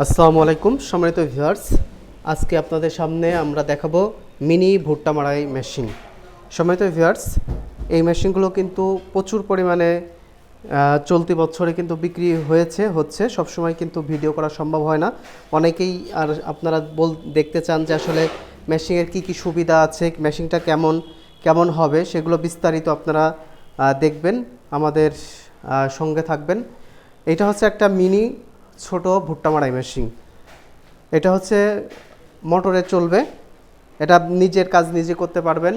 আসসালামু আলাইকুম, সম্মানিত ভিউয়ার্স। আজকে আপনাদের সামনে আমরা দেখাবো মিনি ভুট্টা মারাই মেশিন। সম্মানিত ভিউয়ার্স, এই মেশিনগুলো কিন্তু প্রচুর পরিমাণে চলতি বছরে কিন্তু বিক্রি হয়েছে, হচ্ছে। সবসময় কিন্তু ভিডিও করা সম্ভব হয় না। অনেকেই আর আপনারা বল, দেখতে চান যে আসলে মেশিনের কি কি সুবিধা আছে, মেশিনটা কেমন কেমন হবে, সেগুলো বিস্তারিত আপনারা দেখবেন, আমাদের সঙ্গে থাকবেন। এটা হচ্ছে একটা মিনি ছোট ভুট্টা মারাই মেশিন এটা হচ্ছে মোটরে চলবে। এটা নিজের কাজ নিজে করতে পারবেন।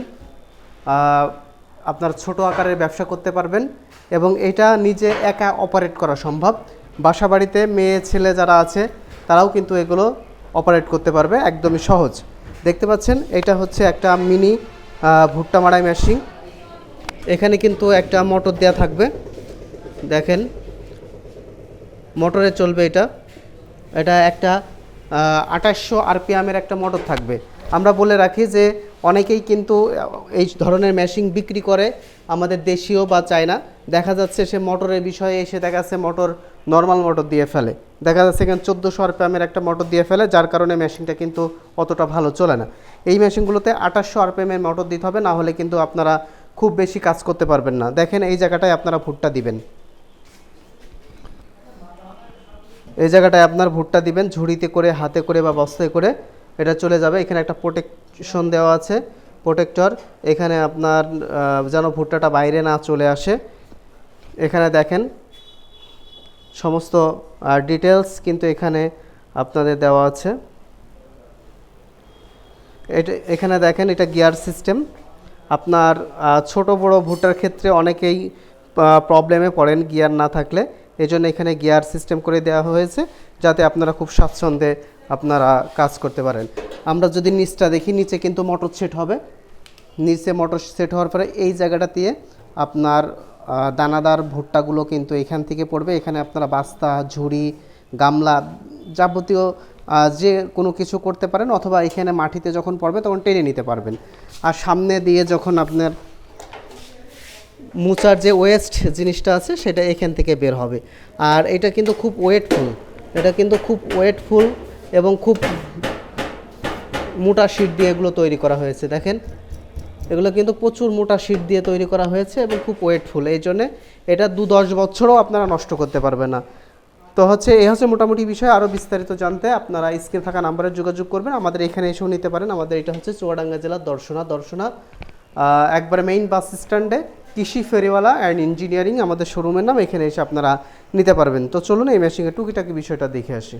আপনার ছোট আকারের ব্যবসা করতে পারবেন এবং এটা নিজে একা অপারেট করা সম্ভব। বাসা বাড়িতে মেয়ে, ছেলে যারা আছে, তারাও কিন্তু এগুলো অপারেট করতে পারবে, একদমই সহজ। দেখতে পাচ্ছেন, এটা হচ্ছে একটা মিনি ভুট্টা মারাই মেশিন এখানে কিন্তু একটা মোটর দেওয়া থাকবে। দেখেন মোটরে চলবে এটা। এটা একটা আঠাশশো আরপিএমের একটা মোটর থাকবে। আমরা বলে রাখি যে অনেকেই কিন্তু এই ধরনের মেশিন বিক্রি করে আমাদের দেশীয় বা চায়না। দেখা যাচ্ছে সে মোটরের বিষয়ে এসে দেখা যাচ্ছে মোটর নর্মাল মোটর দিয়ে ফেলে। দেখা যাচ্ছে এখানে চোদ্দোশো আরপিএমের একটা মোটর দিয়ে ফেলে, যার কারণে মেশিনটা কিন্তু অতটা ভালো চলে না। এই মেশিনগুলোতে আঠাশশো আরপিএমের মোটর দিতে হবে, না হলে কিন্তু আপনারা খুব বেশি কাজ করতে পারবেন না। দেখেন এই জায়গাটায় আপনারা ভুট্টা দিবেন। এই জায়গাটায় আপনার ভুট্টা দিবেন, ঝুড়িতে করে, হাতে করে বা বস্তায় করে এটা চলে যাবে। এখানে একটা প্রোটেকশন দেওয়া আছে প্রোটেক্টর এখানে আপনার যেন ভুট্টাটা বাইরে না চলে আসে। এখানে দেখেন সমস্ত ডিটেলস কিন্তু এখানে আপনাদের দেওয়া আছে। এটা, এখানে দেখেন এটা গিয়ার সিস্টেম আপনার ছোট বড় ভুট্টার ক্ষেত্রে অনেকেই প্রবলেমে পড়েন গিয়ার না থাকলে। এই জন্য এখানে গিয়ার সিস্টেম করে দেওয়া হয়েছে যাতে আপনারা খুব স্বাচ্ছন্দ্যে আপনারা কাজ করতে পারেন। আমরা যদি নিচটা দেখি, নিচে কিন্তু মোটর সেট হবে। নিচে মোটর সেট হওয়ার পরে এই জায়গাটা দিয়ে আপনার দানাদার ভুট্টাগুলো কিন্তু এখান থেকে পড়বে। এখানে আপনারা বাস্তা, ঝুড়ি, গামলা যাবতীয় যে কোনো কিছু করতে পারেন অথবা এখানে মাটিতে যখন পড়বে তখন টেনে নিতে পারবেন। আর সামনে দিয়ে যখন আপনার মুচার যে ওয়েস্ট জিনিসটা আছে, সেটা এখান থেকে বের হবে। আর এটা কিন্তু খুব ওয়েটফুল। এটা কিন্তু খুব ওয়েটফুল এবং খুব মোটা শিট দিয়ে এগুলো তৈরি করা হয়েছে, দেখেন। এগুলো কিন্তু প্রচুর মোটা শিট দিয়ে তৈরি করা হয়েছে এবং খুব ওয়েটফুল। এই জন্যে এটা দু দশ বছরও আপনারা নষ্ট করতে পারবে না। তো হচ্ছে এই হচ্ছে মোটামুটি বিষয়। আরও বিস্তারিত জানতে আপনারা স্ক্রিনে থাকা নাম্বারে যোগাযোগ করবেন। আমাদের এখানে এসেও নিতে পারেন। আমাদের এটা হচ্ছে চুয়াডাঙ্গা জেলার দর্শনা দর্শনা একবারে মেইন বাস স্ট্যান্ডে কৃষি ফেরিওয়ালা অ্যান্ড ইঞ্জিনিয়ারিং আমাদের শোরুমের নাম, এখানে এসে আপনারা নিতে পারবেন। তো চলুন এই মেশিনের টুকিটাকি বিষয়টা দেখে আসি।